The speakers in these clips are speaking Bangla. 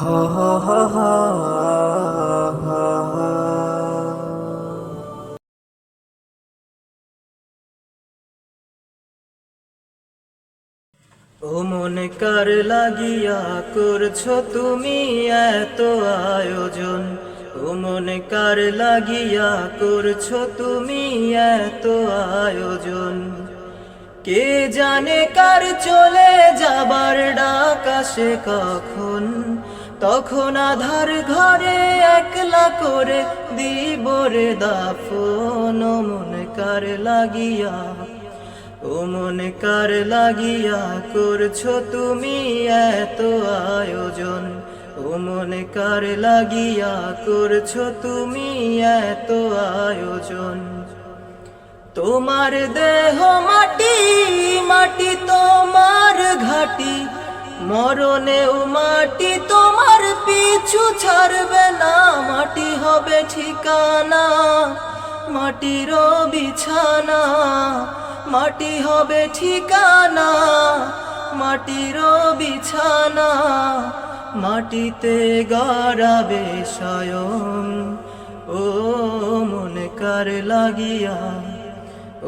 ও মনে কার লাগিয়া করছ তুমি এত আয়োজন? ও মনে কার লাগিয়া করছ তুমি এত আয়োজন? কে জানে কার চলে যাবার ডাক আসে কখন? তখন আধার ঘরে একলা করে দিবরে দাফন মনে কার লাগিয়া, ও মনে কার লাগিয়া করছ তুমি এত আয়োজন, ও মনে কার লাগিয়া করছ তুমি এত আয়োজন। তোমার দেহ মাটি মাটি তোমার ঘাটি, মরণেও মাটি তোমার পিছু ছাড়বে না, মাটি হবে ঠিকানা, মাটির বিছানা, মাটি হবে ঠিকানা, মাটির বিছানা, মাটিতে গড়াবে স্বয়ং। ও মনে কার লাগিয়া,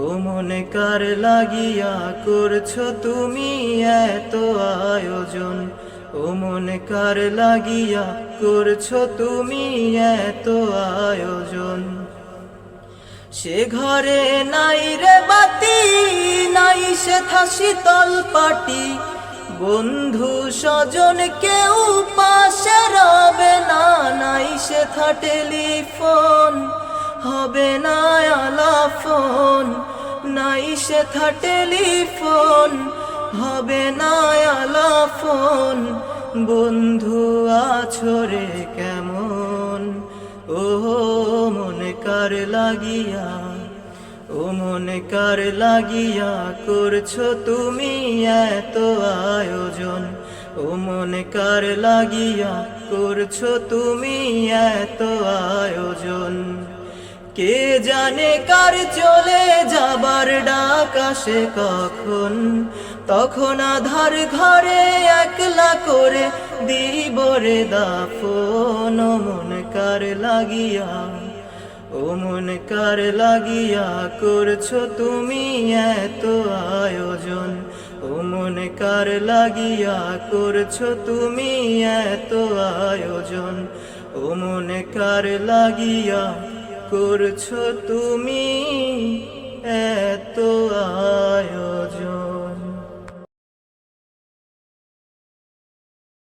ও মনে কার লাগিয়া করছ তুমি এত আয়োজন। ও কার লাগিয়া করছ তুমি এত আয়োজন? সে ঘরে নাই রে বাতি, নাই সে শীতল পাটি। বন্ধু স্বজন কেউ পাশে রবে না, নাই সে থা টেলিফোন, হবে না আলাফোন। নাই সে থা টেলিফোন, হবে না আলাফোন বন্ধু আছরে কেমন? ও মনে কার লাগিয়া, ও মনে কার লাগিয়া করছ তুমি এত আয়োজন? ও মনে কার লাগিয়া করছ তুমি এত আয়োজন? কে জানে কার চলে যাবার ডাক আসে কখন? তখন আধার ঘরে একলা করে দিবরে দাফন। মন কার লাগিয়া, ও মন কার লাগিয়া করছ তুমি এত আয়োজন? ও মন কার লাগিয়া করছ তুমি এত আয়োজন? ও মনে কার লাগিয়া করছ তুমি এত আয়োজন